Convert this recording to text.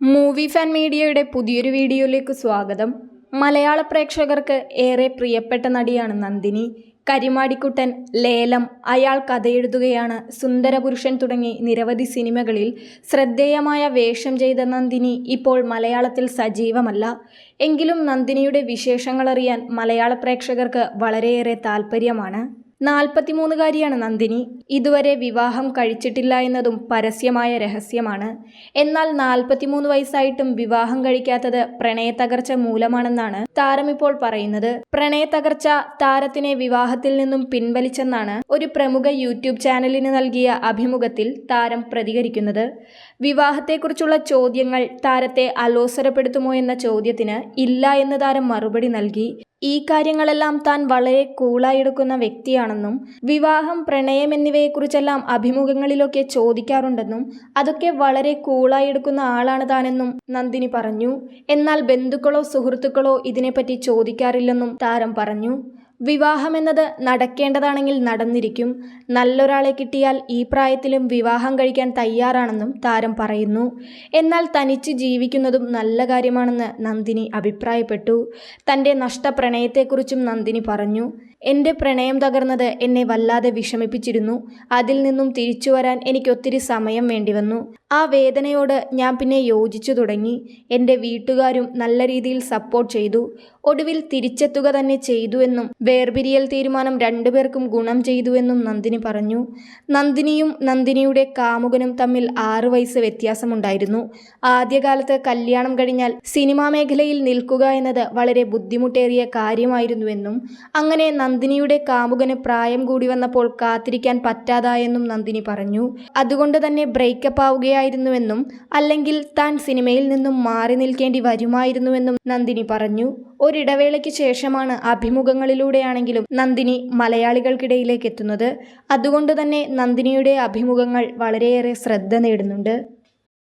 Movie fan മീഡിയയുടെ പുതിയൊരു വീഡിയോയിലേക്ക് സ്വാഗതം. മലയാള പ്രേക്ഷകർക്ക് ഏറെ പ്രിയപ്പെട്ട നടിയാണ് നന്ദിനി. കരിമാടിക്കുട്ടൻ ലേലം അയാൾ കഥയെഴുതുകയാണ് സുന്ദരപുരുഷൻ തുടങ്ങി നിരവധി സിനിമകളിൽ ശ്രദ്ധേയമായ വേഷം ചെയ്ത നന്ദിനി ഇപ്പോൾ മലയാളത്തിൽ സജീവമല്ല. എങ്കിലും നന്ദിനിയുടെ വിശേഷങ്ങളറിയാൻ മലയാള പ്രേക്ഷകർക്ക് വളരെയേറെ താല്പര്യമാണ് നാൽപ്പത്തിമൂന്നുകാരിയാണ് നന്ദിനി. ഇതുവരെ വിവാഹം കഴിച്ചിട്ടില്ല എന്നതും പരസ്യമായ രഹസ്യമാണ്. എന്നാൽ നാൽപ്പത്തിമൂന്ന് വയസ്സായിട്ടും വിവാഹം കഴിക്കാത്തത് പ്രണയത്തകർച്ച മൂലമാണെന്നാണ് താരം ഇപ്പോൾ പറയുന്നത്. പ്രണയത്തകർച്ച താരത്തിനെ വിവാഹത്തിൽ നിന്നും പിൻവലിച്ചെന്നാണ് ഒരു പ്രമുഖ യൂട്യൂബ് ചാനലിന് നൽകിയ അഭിമുഖത്തിൽ താരം പ്രതികരിക്കുന്നത്. വിവാഹത്തെക്കുറിച്ചുള്ള ചോദ്യങ്ങൾ താരത്തെ അലോസരപ്പെടുത്തുമോ എന്ന ചോദ്യത്തിന് ഇല്ല എന്ന് താരം മറുപടി നൽകി. ഈ കാര്യങ്ങളെല്ലാം താൻ വളരെ കൂളായി എടുക്കുന്ന വ്യക്തിയാണെന്നും വിവാഹം പ്രണയം എന്നിവയെക്കുറിച്ചെല്ലാം അഭിമുഖങ്ങളിലൊക്കെ ചോദിക്കാറുണ്ടെന്നും അതൊക്കെ വളരെ കൂളായി എടുക്കുന്ന ആളാണ് താനെന്നും നന്ദിനി പറഞ്ഞു. എന്നാൽ ബന്ധുക്കളോ സുഹൃത്തുക്കളോ ഇതിനെപ്പറ്റി ചോദിക്കാറില്ലെന്നും താരം പറഞ്ഞു. വിവാഹമെന്നത് നടക്കേണ്ടതാണെങ്കിൽ നടന്നിരിക്കും. നല്ലൊരാളെ കിട്ടിയാൽ ഈ പ്രായത്തിലും വിവാഹം കഴിക്കാൻ തയ്യാറാണെന്നും താരം പറയുന്നു. എന്നാൽ തനിച്ച് ജീവിക്കുന്നതും നല്ല കാര്യമാണെന്ന് നന്ദിനി അഭിപ്രായപ്പെട്ടു. തന്റെ നഷ്ടപ്രണയത്തെക്കുറിച്ചും നന്ദിനി പറഞ്ഞു. എന്റെ പ്രണയം തകർന്നത് എന്നെ വല്ലാതെ വിഷമിപ്പിച്ചിരുന്നു. അതിൽ നിന്നും തിരിച്ചു വരാൻ എനിക്കൊത്തിരി സമയം വേണ്ടി വന്നു. ആ വേദനയോട് ഞാൻ പിന്നെ യോജിച്ചു തുടങ്ങി. എന്റെ വീട്ടുകാരും നല്ല രീതിയിൽ സപ്പോർട്ട് ചെയ്തു. ഒടുവിൽ തിരിച്ചെത്തുക തന്നെ ചെയ്തുവെന്നും വേർപിരിയൽ തീരുമാനം രണ്ടുപേർക്കും ഗുണം ചെയ്തുവെന്നും നന്ദിനി പറഞ്ഞു. നന്ദിനിയും നന്ദിനിയുടെ കാമുകനും തമ്മിൽ ആറ് വയസ്സ് വ്യത്യാസമുണ്ടായിരുന്നു. ആദ്യകാലത്ത് കല്യാണം കഴിഞ്ഞാൽ സിനിമാ മേഖലയിൽ നിൽക്കുക എന്നത് വളരെ ബുദ്ധിമുട്ടേറിയ കാര്യമായിരുന്നുവെന്നും അങ്ങനെ നന്ദിനിയുടെ കാമുകന് പ്രായം കൂടി വന്നപ്പോൾ കാത്തിരിക്കാൻ പറ്റാതായെന്നും നന്ദിനി പറഞ്ഞു. അതുകൊണ്ട് തന്നെ ബ്രേക്കപ്പ് ആവുകയായിരുന്നുവെന്നും അല്ലെങ്കിൽ താൻ സിനിമയിൽ നിന്നും മാറി നിൽക്കേണ്ടി വരുമായിരുന്നുവെന്നും നന്ദിനി പറഞ്ഞു. ഒരിടവേളയ്ക്ക് ശേഷമാണ് അഭിമുഖങ്ങളിലൂടെയാണെങ്കിലും നന്ദിനി മലയാളികൾക്കിടയിലേക്ക് എത്തുന്നത്. അതുകൊണ്ട് തന്നെ നന്ദിനിയുടെ അഭിമുഖങ്ങൾ വളരെയേറെ ശ്രദ്ധ നേടുന്നുണ്ട്.